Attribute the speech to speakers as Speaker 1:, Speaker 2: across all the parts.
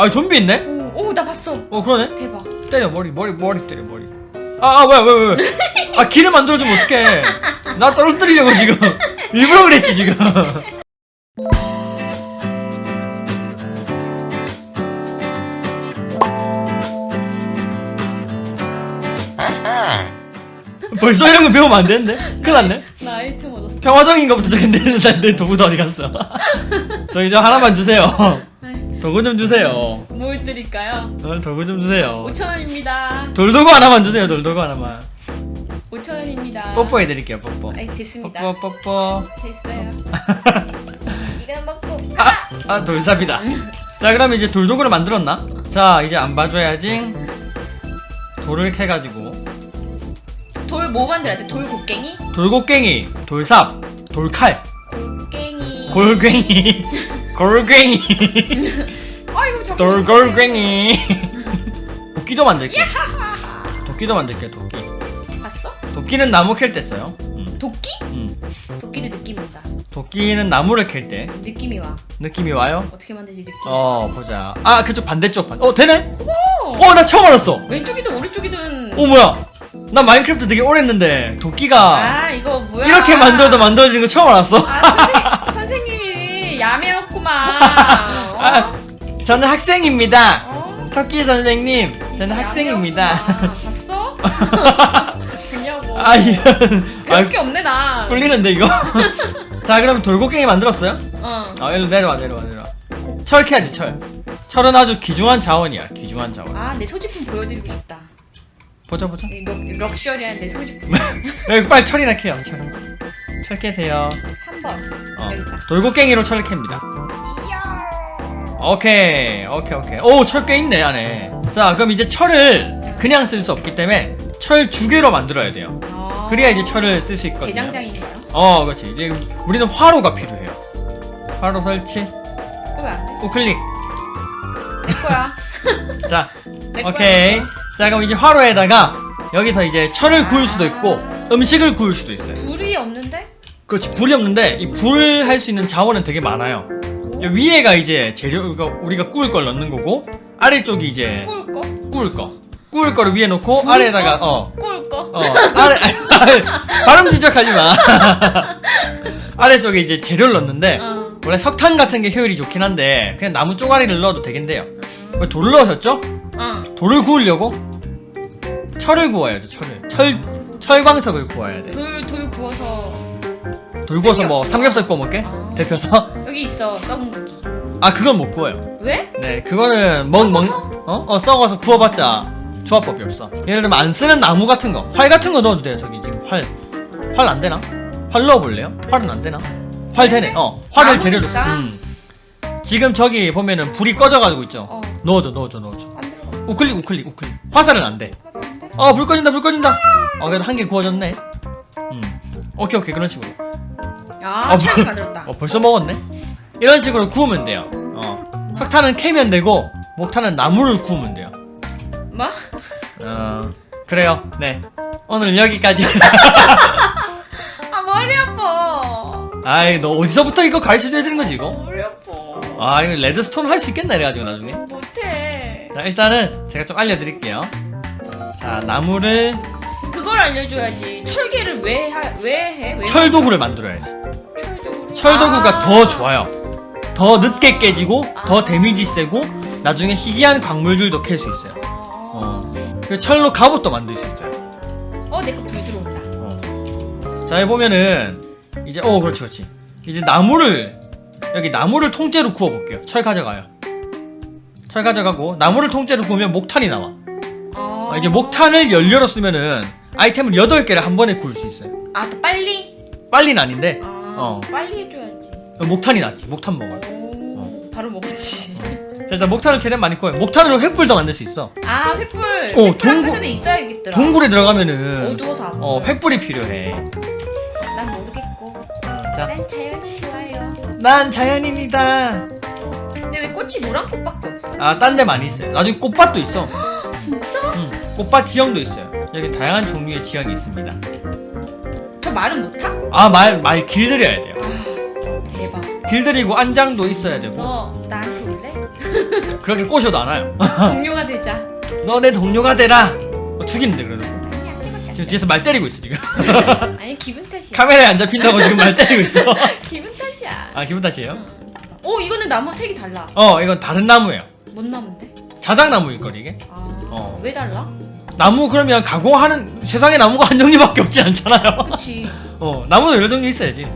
Speaker 1: 아 좀비 있네?
Speaker 2: 오, 오, 나 봤어.
Speaker 1: 어 그러네.
Speaker 2: 대박.
Speaker 1: 때려 머리 머리 머리 때려 머리. 아, 아 뭐야 왜왜 왜? 아 길을 만들어주면 어떡해? 나 떨어뜨리려고 지금 일부러 그랬지 지금. 벌써 이런 거 배우면 안 되는데? 큰일 났네.
Speaker 2: 나 아이템 얻었어.
Speaker 1: 평화적인 것부터 근데 내 도구도 어디 갔어? 저 이제 하나만 주세요. 도구 좀 주세요.
Speaker 2: 뭘 드릴까요?
Speaker 1: 어, 도구 좀 주세요.
Speaker 2: 5,000원입니다.
Speaker 1: 돌도구 하나만 주세요. 돌도구 하나만.
Speaker 2: 5,000원입니다.
Speaker 1: 뽀뽀해 드릴게요. 뽀뽀.
Speaker 2: 아이, 됐습니다.
Speaker 1: 뽀뽀 뽀뽀.
Speaker 2: 됐어요. 이거 먹고.
Speaker 1: 아, 아 돌삽이다. 자, 그럼 이제 돌도구를 만들었나? 자, 이제 안 봐줘야지. 돌을 캐가지고
Speaker 2: 돌 뭐 만들어야 돼? 돌 곡괭이?
Speaker 1: 돌곡괭이, 돌삽, 돌칼,
Speaker 2: 곡괭이.
Speaker 1: 골괭이, 골괭이,
Speaker 2: 아이고, 자꾸.
Speaker 1: 돌골괭이. 도끼도 만들게. 도끼도 만들게. 도끼.
Speaker 2: 봤어?
Speaker 1: 도끼는 나무 캘 때 써요. 음,
Speaker 2: 도끼?
Speaker 1: 음.
Speaker 2: 도끼는 느낌 온다.
Speaker 1: 도끼는 나무를 캘 때
Speaker 2: 느낌이 와.
Speaker 1: 느낌이 와요.
Speaker 2: 어떻게 만들지 느낌.
Speaker 1: 어 보자. 아 그쪽 반대쪽 반. 어 되네.
Speaker 2: 오.
Speaker 1: 어나 처음 알았어.
Speaker 2: 왼쪽이든 오른쪽이든.
Speaker 1: 어 뭐야? 나 마인크래프트 되게 오래 했는데 도끼가
Speaker 2: 아 이거 뭐야?
Speaker 1: 이렇게 만들어도 만들어지는 거 처음 알았어.
Speaker 2: 아 선생, 선 야매였구만. 어?
Speaker 1: 아, 저는 학생입니다.
Speaker 2: 어?
Speaker 1: 토끼 선생님, 저는 학생입니다.
Speaker 2: 야매였구만. 봤어? 그냐고.
Speaker 1: 아 이런.
Speaker 2: 배울 아게 없네 나.
Speaker 1: 꿀리는데 이거. 자 그럼 돌고갱이 만들었어요?
Speaker 2: 어.
Speaker 1: 아 일로 내려와 내려와 내려와. 철 캐야지 철. 철은 아주 귀중한 자원이야. 귀중한 자원.
Speaker 2: 아내 소지품 보여드리고 싶다.
Speaker 1: 보자 보자.
Speaker 2: 이 럭, 럭셔리한 내 소지품.
Speaker 1: 여기 빨리 철이나 캐요 철. 철 캐세요.
Speaker 2: 3번.
Speaker 1: 어.
Speaker 2: 여기 있다.
Speaker 1: 돌고갱이로 철을 캡니다. 오케이 오케이 오케이 오철 꽤 있네 안에 자 그럼 이제 철을 그냥 쓸 수 없기 때문에 철 주개로 만들어야 돼요
Speaker 2: 어.
Speaker 1: 그래야 이제 철을 쓸 수 있거든요
Speaker 2: 대장장이네요.
Speaker 1: 어 그렇지 이제 우리는 화로가 필요해요 화로 설치
Speaker 2: 왜안 돼?
Speaker 1: 우클릭
Speaker 2: 내 거야. 자내
Speaker 1: 오케이
Speaker 2: 거야.
Speaker 1: 자 그럼 이제 화로에다가 여기서 이제 철을 구울 수도 있고 음식을 구울 수도 있어요
Speaker 2: 불이 없는데?
Speaker 1: 그렇지 불이 없는데 이불할수 있는 자원은 되게 많아요 이 위에가 이제 재료 그러니까 우리가 구울 걸 넣는 거고 아래쪽이 이제
Speaker 2: 구울 거?
Speaker 1: 구울 거. 구울 거를 위에 놓고 아래에다가
Speaker 2: 거?
Speaker 1: 어.
Speaker 2: 구울 거?
Speaker 1: 어. 아래 발음 지적하지 마. 아래쪽에 이제 재료를 넣는데
Speaker 2: 어.
Speaker 1: 원래 석탄 같은 게 효율이 좋긴 한데 그냥 나무 쪼가리를 넣어도 되겠는데요. 왜 돌을 넣으셨죠?
Speaker 2: 어.
Speaker 1: 돌을 구우려고 철을 구워야죠. 철을. 철 철광석을 구워야 돼.
Speaker 2: 돌, 돌 구워서
Speaker 1: 돌 구워서 뭐 삼겹살 구워 먹게?
Speaker 2: 아.
Speaker 1: 데펴서?
Speaker 2: 여기 있어 썩은 고기
Speaker 1: 아 그건 못 구워요.
Speaker 2: 왜?
Speaker 1: 네, 그거는 먹 먹.
Speaker 2: 썩어서?
Speaker 1: 어? 어 썩어서 구워봤자 조합법이 없어. 예를 들면 안 쓰는 나무 같은 거, 활 같은 거 넣어도 돼요. 저기 지금 활, 활 안 되나? 활 넣어볼래요? 활은 안 되나? 활 되네. 어, 활을
Speaker 2: 나무니까?
Speaker 1: 재료로 써. 음. 지금 저기 보면은 불이 꺼져가지고 있죠.
Speaker 2: 어.
Speaker 1: 넣어줘, 넣어줘, 넣어줘.
Speaker 2: 안 들어가
Speaker 1: 우클릭, 우클릭, 우클릭. 화살은 안 돼. 어, 불 꺼진다, 불 꺼진다. 어, 그래도 한 개 구워졌네. 음. 오케이, 오케이, 그런 식으로.
Speaker 2: 아
Speaker 1: 어,
Speaker 2: 철
Speaker 1: 뭐-
Speaker 2: 만들었다
Speaker 1: 어, 벌써 먹었네. 이런 식으로 구우면 돼요. 어, 석탄은 캐면 되고 목탄은 나무를 구우면 돼요.
Speaker 2: 뭐?
Speaker 1: 어, 그래요. 네. 오늘 여기까지.
Speaker 2: 아 머리 아파
Speaker 1: 아이, 너 어디서부터 이거 가르쳐 줘야 되는 거지, 이거?
Speaker 2: 머리 아파
Speaker 1: 아, 이거 레드스톤 할 수 있겠나, 이래가지고, 나중에.
Speaker 2: 못해
Speaker 1: 자, 일단은 제가 좀 알려드릴게요. 자, 나무를,
Speaker 2: 그걸 알려줘야지 철개를 왜, 하, 왜 해? 왜
Speaker 1: 철도구를 만들어야지.
Speaker 2: 철도구
Speaker 1: 철도구가
Speaker 2: 아.
Speaker 1: 더 좋아요. 더 늦게 깨지고, 더
Speaker 2: 아.
Speaker 1: 데미지 세고, 나중에 희귀한 광물들도 캘 수 있어요.
Speaker 2: 어,
Speaker 1: 어. 그 철로 갑옷도 만들 수 있어요.
Speaker 2: 어 내 거 불 들어온다
Speaker 1: 어. 자, 여기 보면은, 이제, 어, 그렇지, 그렇지. 이제 나무를, 여기 나무를 통째로 구워 볼게요. 철 가져가요. 철 가져가고, 나무를 통째로 구우면 목탄이 나와.
Speaker 2: 어.
Speaker 1: 어, 이제 목탄을 연료로 쓰면은, 아이템을 8개를 한 번에 구울 수 있어요.
Speaker 2: 아 더 빨리?
Speaker 1: 빨리는 아닌데,
Speaker 2: 아
Speaker 1: 어.
Speaker 2: 빨리 해줘야지
Speaker 1: 어, 목탄이 낫지. 목탄 먹어요.
Speaker 2: 오 바로 먹었지
Speaker 1: 자, 일단 목탄을 최대한 많이 구워요. 목탄으로 횃불도 만들 수 있어.
Speaker 2: 아 횃불
Speaker 1: 어,
Speaker 2: 횃불
Speaker 1: 동굴-
Speaker 2: 전에 있어야겠더라
Speaker 1: 동굴에 들어가면은,
Speaker 2: 어두워서 안
Speaker 1: 어,
Speaker 2: 보여.
Speaker 1: 횃불이 필요해.
Speaker 2: 난 모르겠고
Speaker 1: 자,
Speaker 2: 난 자연이 좋아요
Speaker 1: 난 자연입니다.
Speaker 2: 근데 왜 꽃이 노란 꽃밖에 없어?
Speaker 1: 아, 딴 데 많이 있어요. 나중에 꽃밭도 있어.
Speaker 2: 진짜?
Speaker 1: 음, 꽃밭 지형도 있어요. 여기 다양한 종류의 지형이 있습니다.
Speaker 2: 저 말은 못 타?
Speaker 1: 아, 말, 말 길들여야 돼요.
Speaker 2: 아 대박
Speaker 1: 길들이고 안장도 있어야 되고.
Speaker 2: 너 나한테 올래?
Speaker 1: 그렇게 꼬셔도 안 와요.
Speaker 2: 동료가 되자.
Speaker 1: 너 내 동료가 되라. 어, 죽이는데 그래도.
Speaker 2: 아니 안 되밖에 안
Speaker 1: 지금
Speaker 2: 돼.
Speaker 1: 뒤에서 말 때리고 있어 지금.
Speaker 2: 아니 기분 탓이야.
Speaker 1: 카메라에 안 잡힌다고 지금 말 때리고 있어.
Speaker 2: 기분 탓이야.
Speaker 1: 아 기분 탓이에요?
Speaker 2: 오 이거는 나무 색이 달라.
Speaker 1: 어 이건 다른 나무예요.
Speaker 2: 뭔 나무인데?
Speaker 1: 자작나무일 걸 이게.
Speaker 2: 아,
Speaker 1: 어.
Speaker 2: 왜 달라?
Speaker 1: 나무 그러면 가공하는 세상에 나무가 한 종류밖에 없지 않잖아요.
Speaker 2: 그치.
Speaker 1: 어 나무는 여러 종류 있어야지.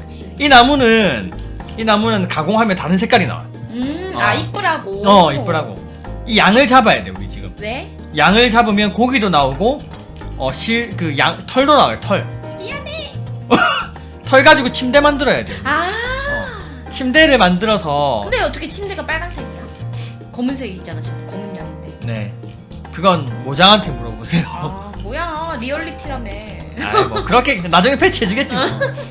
Speaker 2: 그치.
Speaker 1: 이 나무는 이 나무는 가공하면 다른 색깔이 나와. 요
Speaker 2: 음,
Speaker 1: 어.
Speaker 2: 아 이쁘라고.
Speaker 1: 어 이쁘라고. 이 양을 잡아야 돼 우리 지금.
Speaker 2: 왜?
Speaker 1: 양을 잡으면 고기도 나오고 어실 그 양 털도 나와요 털.
Speaker 2: 미안해.
Speaker 1: 털 가지고 침대 만들어야 돼.
Speaker 2: 아.
Speaker 1: 침대를 만들어서
Speaker 2: 근데 어떻게 침대가 빨간색이야? 검은색이 있잖아 지금 검은 양인데.
Speaker 1: 네 그건 모장한테 물어보세요.
Speaker 2: 아 뭐야 리얼리티라며.
Speaker 1: 아이 뭐 그렇게 나중에 패치해주겠지 뭐.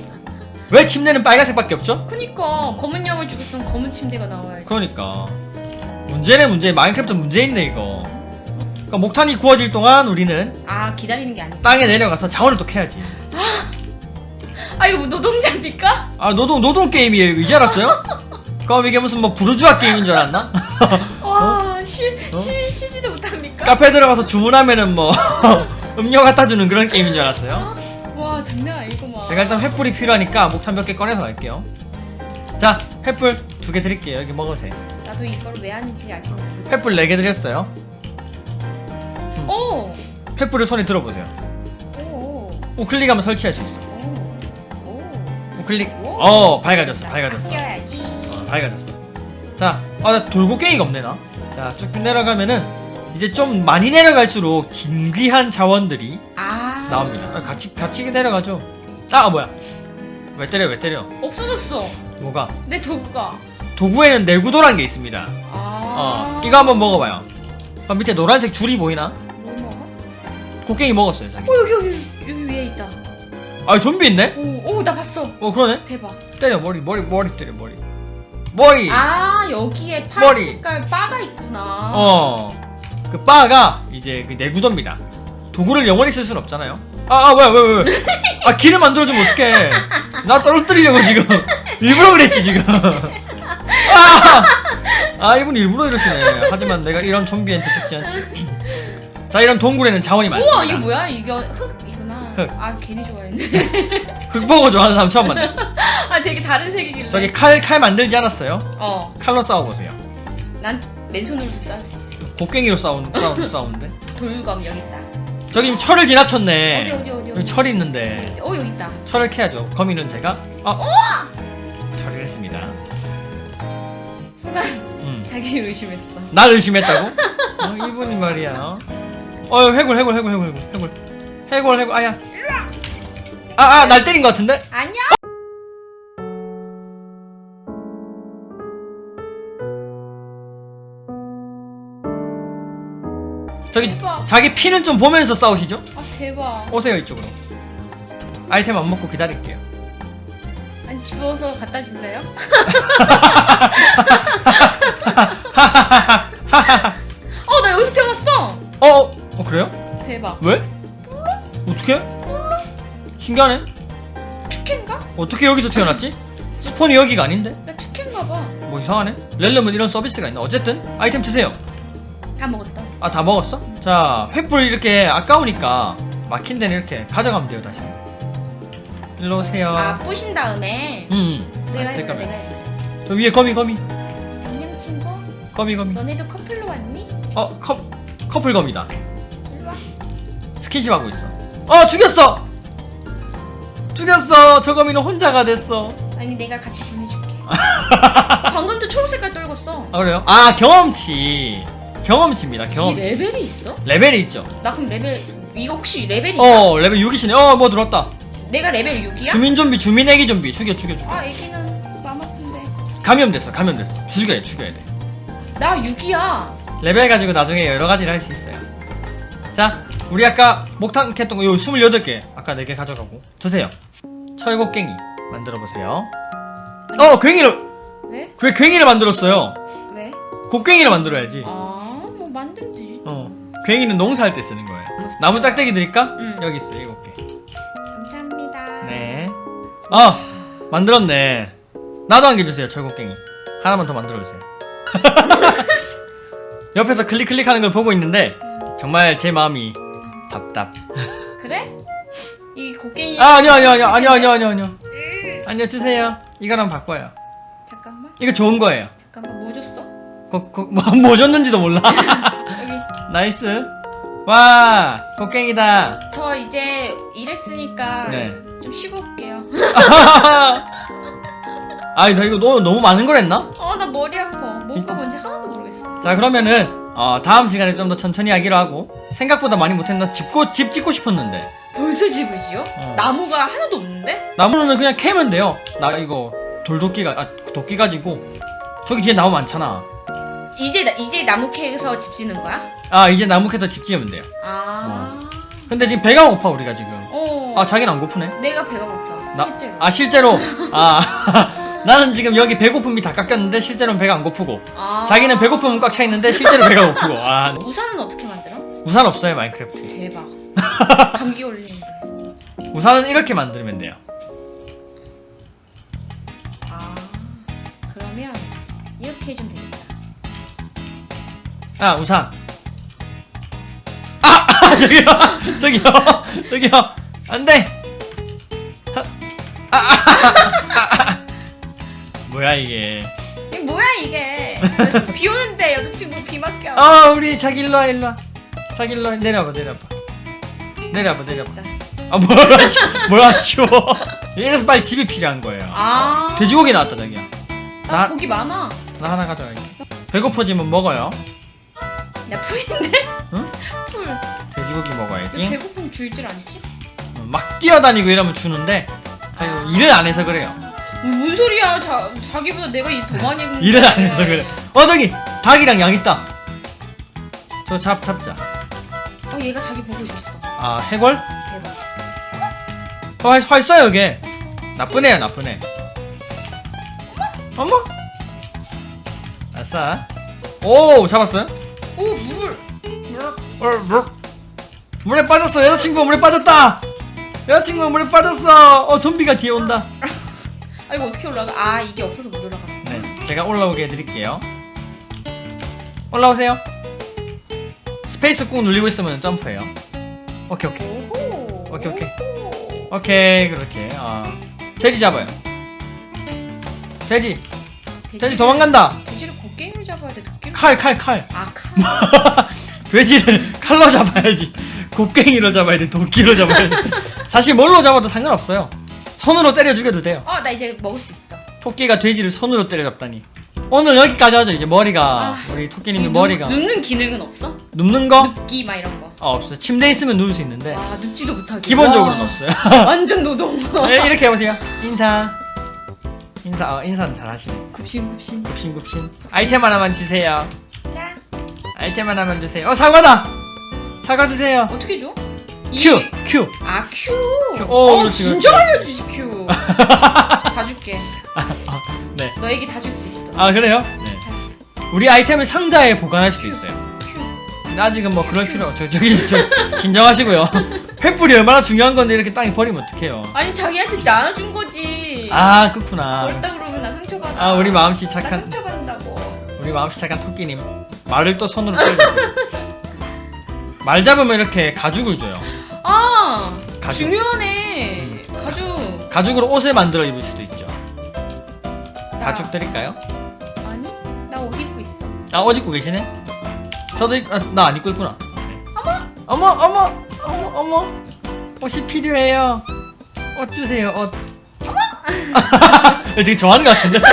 Speaker 1: 왜 침대는 빨간색밖에 없죠?
Speaker 2: 그니까 검은 양을 죽였으면 검은 침대가 나와야지.
Speaker 1: 그러니까 문제네 문제 마인크래프트 문제 있네 이거. 그러니까 목탄이 구워질 동안 우리는
Speaker 2: 아 기다리는 게 아니고.
Speaker 1: 땅에 내려가서 자원을 또 캐야지.
Speaker 2: 아 이거 뭐 노동자입니까?
Speaker 1: 아 노동 노동 게임이에요 이제 알았어요? 그럼 이게 무슨 뭐 부르주아 게임인 줄 알았나?
Speaker 2: 와쉬
Speaker 1: 어?
Speaker 2: 쉬 쉬지도 못합니까?
Speaker 1: 카페 들어가서 주문하면은 뭐 음료 갖다 주는 그런 게임인 줄 알았어요.
Speaker 2: 와 장난 아니구만.
Speaker 1: 제가 일단 횃불이 필요하니까 목탄 몇 개 꺼내서 갈게요. 자, 횃불 두 개 드릴게요. 여기 먹으세요.
Speaker 2: 나도 이걸 왜 하는지 아직 모르.
Speaker 1: 횃불 네 개 드렸어요.
Speaker 2: 오.
Speaker 1: 횃불을 손에 들어보세요.
Speaker 2: 오.
Speaker 1: 우클릭하면 설치할 수 있어.
Speaker 2: 오. 오.
Speaker 1: 우클릭.
Speaker 2: 오.
Speaker 1: 어, 밝아졌어. 밝아졌어. 어, 밝아졌어. 자, 아, 나 돌고갱이가 없네 나. 자, 쭉 내려가면은 이제 좀 많이 내려갈수록 진귀한 자원들이
Speaker 2: 아.
Speaker 1: 나옵니다. 아, 같이 같이 내려가죠. 아, 아, 뭐야? 왜 때려? 왜 때려?
Speaker 2: 없어졌어.
Speaker 1: 뭐가?
Speaker 2: 내 도구가.
Speaker 1: 도구에는 내구도란 게 있습니다.
Speaker 2: 아.
Speaker 1: 어, 이거 한번 먹어봐요. 그럼 밑에 노란색 줄이 보이나?
Speaker 2: 뭐 먹어?
Speaker 1: 곡괭이 먹었어요, 자기.
Speaker 2: 오 여기 여기 여기 위에 있다.
Speaker 1: 아, 좀비 있네?
Speaker 2: 오, 오, 나 봤어.
Speaker 1: 어, 그러네.
Speaker 2: 대박.
Speaker 1: 때려, 머리, 머리, 머리 때려, 머리. 머리!
Speaker 2: 아, 여기 에 파란
Speaker 1: 머리.
Speaker 2: 색깔 바가 있구나.
Speaker 1: 어. 그 바가 이제 그 내구도입니다. 도구를 영원히 쓸 수는 없잖아요. 아, 아, 뭐야, 왜, 왜, 왜. 아, 길을 만들어주면 어떡해. 나 떨어뜨리려고 지금. 일부러 그랬지, 지금. 아! 아, 이분 일부러 이러시네. 하지만 내가 이런 좀비한테 죽지 않지. 자, 이런 동굴에는 자원이 많습니다.
Speaker 2: 우와, 이게 뭐야? 이거 흙이구나.
Speaker 1: 흙.
Speaker 2: 아, 괜히 좋아했네.
Speaker 1: 흑보고 좋아하는 사람 처음 만나.
Speaker 2: 아, 되게 다른 색이길래.
Speaker 1: 저기 칼, 칼 만들지 않았어요?
Speaker 2: 어,
Speaker 1: 칼로 싸워보세요.
Speaker 2: 난 맨손으로 싸울 수 있어.
Speaker 1: 곡괭이로 싸운, 싸운, 싸우는데.
Speaker 2: 돌검 여기 있다.
Speaker 1: 저기 지금 철을 지나쳤네.
Speaker 2: 어디 어디 어디
Speaker 1: 여기
Speaker 2: 어디.
Speaker 1: 철이 있는데.
Speaker 2: 어, 여기 있다.
Speaker 1: 철을 캐야죠. 거미는 제가 아 처리를 했습니다.
Speaker 2: 순간
Speaker 1: 음.
Speaker 2: 자기 의심했어.
Speaker 1: 날 의심했다고? 어, 이분이 말이야. 어, 어 해골 해골 해골 해골 해골 해골 해골 해골 아야. 아아 날 때린 것 같은데?
Speaker 2: 안녕.
Speaker 1: 저기
Speaker 2: 대박.
Speaker 1: 자기 피는 좀 보면서 싸우시죠?
Speaker 2: 아, 대박.
Speaker 1: 오세요 이쪽으로. 아이템 안 먹고 기다릴게요.
Speaker 2: 아니 주워서 갖다 줄래요? 어, 나 여기서 태어났어.
Speaker 1: 어, 어, 어 그래요?
Speaker 2: 대박.
Speaker 1: 왜? 어떻게? 신기하네.
Speaker 2: 축캔가?
Speaker 1: 어떻게 여기서 태어났지? 스폰이 여기가 아닌데?
Speaker 2: 나 축캔가 봐.
Speaker 1: 뭐 이상하네. 렐름은 이런 서비스가 있나? 어쨌든 아이템 드세요.
Speaker 2: 다 먹었다.
Speaker 1: 아 다 먹었어? 자 횃불 이렇게 아까우니까 막힌 데는 이렇게 가져가면 돼요 다시 일로 오세요
Speaker 2: 아, 부신 다음에
Speaker 1: 음
Speaker 2: 내가
Speaker 1: 쓸까봐.
Speaker 2: 내가 해볼까.
Speaker 1: 저 위에 거미 거미
Speaker 2: 안녕 친구.
Speaker 1: 거미 거미
Speaker 2: 너네도 커플로 왔니?
Speaker 1: 어 커, 커플 거미다
Speaker 2: 일로 와.
Speaker 1: 스킨십 하고 있어 어 죽였어 죽였어 저 거미는 혼자가 됐어
Speaker 2: 아니 내가 같이 보내줄게. 방금도 초록색깔 떨궜어.
Speaker 1: 아 그래요? 아 경험치 경험치입니다
Speaker 2: 이
Speaker 1: 경험치
Speaker 2: 레벨이 있어?
Speaker 1: 레벨이 있죠
Speaker 2: 나 그럼 레벨 이거 혹시 레벨이야?
Speaker 1: 어 레벨 6이시네 어 뭐 들었다
Speaker 2: 내가 레벨 6이야?
Speaker 1: 주민 좀비 주민 애기 좀비 죽여 죽여 죽여
Speaker 2: 아 애기는 마음 아픈데.
Speaker 1: 감염됐어 감염됐어 죽여야 돼 죽여야 돼
Speaker 2: 나 6이야.
Speaker 1: 레벨 가지고 나중에 여러 가지를 할 수 있어요. 자, 우리 아까 목탄 캤던 거, 요 28개. 아까 4개 가져가고. 드세요. 철곡갱이. 만들어 보세요. 어, 괭이를,
Speaker 2: 왜?
Speaker 1: 왜 괭이를 만들었어요?
Speaker 2: 왜?
Speaker 1: 곡괭이를 만들어야지.
Speaker 2: 아, 뭐.
Speaker 1: 어. 괭이는 농사할 때 쓰는 거예요. 나무 짝대기 드릴까?
Speaker 2: 응.
Speaker 1: 여기 있어 일곱 개.
Speaker 2: 감사합니다.
Speaker 1: 네. 아 만들었네. 나도 한 개 주세요 철곡갱이. 하나만 더 만들어 주세요. 옆에서 클릭 클릭하는 걸 보고 있는데 정말 제 마음이 답답.
Speaker 2: 그래? 이 곡괭이
Speaker 1: 아 아니요 아니요 아니요 아니요 아니요 아니요 아니요. 음. 아니요 주세요. 이거랑 바꿔요.
Speaker 2: 잠깐만
Speaker 1: 이거 좋은 거예요.
Speaker 2: 잠깐만 뭐 줬어?
Speaker 1: 거, 거, 뭐, 뭐 줬는지도 몰라. 나이스. 와 곡괭이다.
Speaker 2: 저 이제 일했으니까
Speaker 1: 네.
Speaker 2: 좀 쉬고 올게요
Speaker 1: 아니 나 이거 너무 너무 많은 걸 했나?
Speaker 2: 어나 머리 아파 뭐가 뭔지 하나도 모르겠어
Speaker 1: 자 그러면은 어, 다음 시간에 좀 더 천천히 하기로 하고 생각보다 많이 못했나 집고 집 짓고 싶었는데
Speaker 2: 벌써 집을 지어?
Speaker 1: 어.
Speaker 2: 나무가 하나도 없는데?
Speaker 1: 나무는 그냥 캐면 돼요. 나 이거 돌도끼가 아 도끼 가지고 저기 뒤에 나무 많잖아.
Speaker 2: 이제 나, 이제 나무 캐서 집 짓는 거야?
Speaker 1: 아 이제 나무 캐서 집 지으면 돼요.
Speaker 2: 아
Speaker 1: 근데 지금 배가 고파 우리가 지금.
Speaker 2: 어.
Speaker 1: 아 자기는 안 고프네?
Speaker 2: 내가 배가 고파
Speaker 1: 나-
Speaker 2: 실제로
Speaker 1: 아 실제로 아 나는 지금 여기 배고픔이 다 깎였는데 실제로는 배가 안 고프고
Speaker 2: 아.
Speaker 1: 자기는 배고픔은 꽉 차 있는데 실제로 배가 고프고 아
Speaker 2: 우산은 어떻게 만들어?
Speaker 1: 우산 없어요 마인크래프트.
Speaker 2: 대박 감기 걸리는데
Speaker 1: 우산은 이렇게 만들면 돼요.
Speaker 2: 아
Speaker 1: 우산. 아, 아 저기요 저기요 저기요 안돼. 아, 아, 아, 아. 뭐야 이게?
Speaker 2: 이게 뭐야 이게 비 오는데 여자친구 비 맞게 하고
Speaker 1: 아 우리 자기 일로 와 일로 와. 자기 일로 와 내려봐 내려봐. 내려봐 내려봐. 아 뭐라 치 뭐라 치워. 이래서 빨리 집이 필요한 거예요.
Speaker 2: 아
Speaker 1: 돼지고기 나왔다 자기야.
Speaker 2: 나
Speaker 1: 나-
Speaker 2: 고기 많아
Speaker 1: 나 하나 가져갈게. 배고파지면 먹어요.
Speaker 2: 나 풀인데?
Speaker 1: 응?
Speaker 2: 풀
Speaker 1: 돼지고기
Speaker 2: 왜
Speaker 1: 먹어야지.
Speaker 2: 배고픔 줄줄 알지?
Speaker 1: 막 뛰어다니고 이러면 주는데 자기가 일을 안 해서 그래요.
Speaker 2: 뭔 소리야 자, 자기보다 내가 일더 많이 했는데
Speaker 1: 일을 안 해서 그래. 어 저기 닭이랑 양 있다. 저 잡 잡자.
Speaker 2: 어 얘가 자기 보고 있었어
Speaker 1: 아 해골?
Speaker 2: 대박
Speaker 1: 어, 활, 활 쏴요 여기. 나쁜 애야 나쁜 애. 어머. 아싸. 오 잡았어요?
Speaker 2: 오 물
Speaker 1: 물, 물. 물에 빠졌어 여자친구 물에 빠졌다. 여자친구 물에 빠졌어. 어 좀비가 뒤에 온다.
Speaker 2: 아 이거 어떻게 올라가? 아 이게 없어서 못 올라가네
Speaker 1: 네, 제가 올라오게 해드릴게요. 올라오세요. 스페이스 꾹 눌리고 있으면 점프해요. 오케이 오케이
Speaker 2: 오호
Speaker 1: 오케이, 오케이.
Speaker 2: 오호.
Speaker 1: 오케이 그렇게. 아 돼지 잡아요. 돼지 돼지 도망간다.
Speaker 2: 돼지를 곡괭이로 잡아야 돼 도끼로
Speaker 1: 칼 칼 칼.
Speaker 2: 아 칼?
Speaker 1: 돼지를 칼로 잡아야지. 곡괭이로 잡아야 돼. 도끼로 잡아야 돼. 사실 뭘로 잡아도 상관없어요. 손으로 때려 죽여도 돼요.
Speaker 2: 어 나 이제 먹을 수 있어
Speaker 1: 토끼가 돼지를 손으로 때려 잡다니. 오늘 여기까지 하죠. 이제 머리가
Speaker 2: 아,
Speaker 1: 우리 토끼님의
Speaker 2: 눕-
Speaker 1: 머리가
Speaker 2: 눕 는 기능은 없어?
Speaker 1: 눕는 거?
Speaker 2: 눕기 막 이런 거
Speaker 1: 아 없어요. 침대에 있으면 누울 수 있는데
Speaker 2: 아 눕지도 못하게
Speaker 1: 기본적으로는
Speaker 2: 와,
Speaker 1: 없어요.
Speaker 2: 완전 노동
Speaker 1: 네, 이렇게 해보세요. 인사. 인사. 어, 인사는 잘하시네.
Speaker 2: 굽신굽신
Speaker 1: 굽신굽신. 아이템 하나만 주세요.
Speaker 2: 자
Speaker 1: 아이템 하나만 주세요. 어 사과다. 사과 주세요.
Speaker 2: 어떻게 줘?
Speaker 1: 큐 큐.
Speaker 2: 아 큐.
Speaker 1: 큐. 오,
Speaker 2: 어,
Speaker 1: 그렇지,
Speaker 2: 진짜
Speaker 1: 그렇지.
Speaker 2: 알려주지 큐. 다 줄게.
Speaker 1: 네.
Speaker 2: 너에게 다 줄 수 있어.
Speaker 1: 아 그래요? 네.
Speaker 2: 자,
Speaker 1: 우리 아이템을 상자에 보관할 수도 있어요.
Speaker 2: 큐.
Speaker 1: 근데 아직은 뭐 그럴 필요. 저 저기 저 진정하시고요. 횃불이 얼마나 중요한 건데 이렇게 땅에 버리면 어떡해요.
Speaker 2: 아니 자기한테 나눠준 거지.
Speaker 1: 아 그렇구나.
Speaker 2: 멀다 그러면 나 상처받아.
Speaker 1: 아 우리 마음씨
Speaker 2: 나
Speaker 1: 착한
Speaker 2: 상처받는다고.
Speaker 1: 우리 마음씨 착한 토끼님 말을 또 손으로 있어요. 말 잡으면 이렇게 가죽을 줘요.
Speaker 2: 아
Speaker 1: 가죽.
Speaker 2: 중요하네. 가죽.
Speaker 1: 가죽으로 옷을 만들어 입을 수도 있죠.
Speaker 2: 나-
Speaker 1: 가죽 드릴까요?
Speaker 2: 아니 나 옷 입고 있어.
Speaker 1: 아, 옷 입고 계시네? 저도 입, 아, 나안 입고 있구나. 어머! 어머, 어머, 어머, 어머. 옷이 필요해요. 옷 주세요, 옷. 어머! 되게 좋아하는 것 같은데?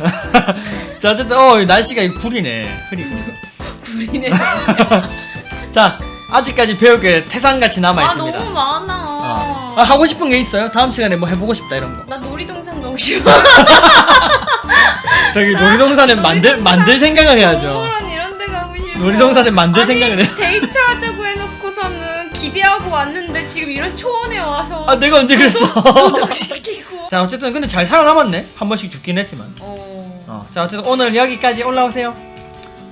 Speaker 1: 자, 어쨌든, 어, 날씨가 구리네. 흐리고.
Speaker 2: 구리네.
Speaker 1: 자, 아직까지 배울 게 태산같이 남아
Speaker 2: 아
Speaker 1: 있습니다.
Speaker 2: 너무 많아.
Speaker 1: 어. 아, 하고 싶은 게 있어요? 다음 시간에 뭐 해보고 싶다, 이런 거.
Speaker 2: 나 놀이동산 가고 싶어.
Speaker 1: 저기 놀이동산은 만들, 만들 생각을 해야죠.
Speaker 2: 동물원 이런 데 가고 싶어.
Speaker 1: 놀이동산은 만들
Speaker 2: 아니,
Speaker 1: 생각을 해.
Speaker 2: 데이트하자고 해놓고서는 기대하고 왔는데 지금 이런 초원에 와서
Speaker 1: 아, 내가 언제 그랬어?
Speaker 2: 도덕시키고.
Speaker 1: 자 어쨌든 근데 잘 살아남았네 한 번씩 죽긴 했지만
Speaker 2: 어.
Speaker 1: 어, 자 어쨌든 오늘 여기까지 올라오세요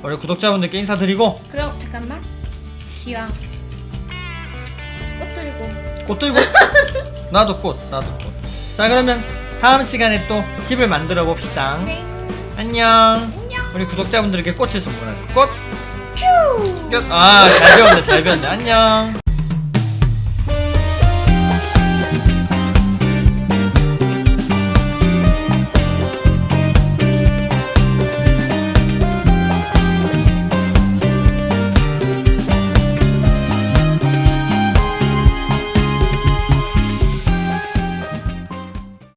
Speaker 1: 우리 구독자분들께 인사드리고
Speaker 2: 그럼 잠깐만. 기왕. 꽃 들고.
Speaker 1: 꽃 들고 나도 꽃 나도 꽃 자 그러면 다음 시간에 또 집을 만들어 봅시다
Speaker 2: 땡.
Speaker 1: 안녕
Speaker 2: 안녕.
Speaker 1: 우리 구독자분들에게 꽃을 선물하죠 꽃 큐! 아, 잘 배웠네, 잘 배웠네. 안녕.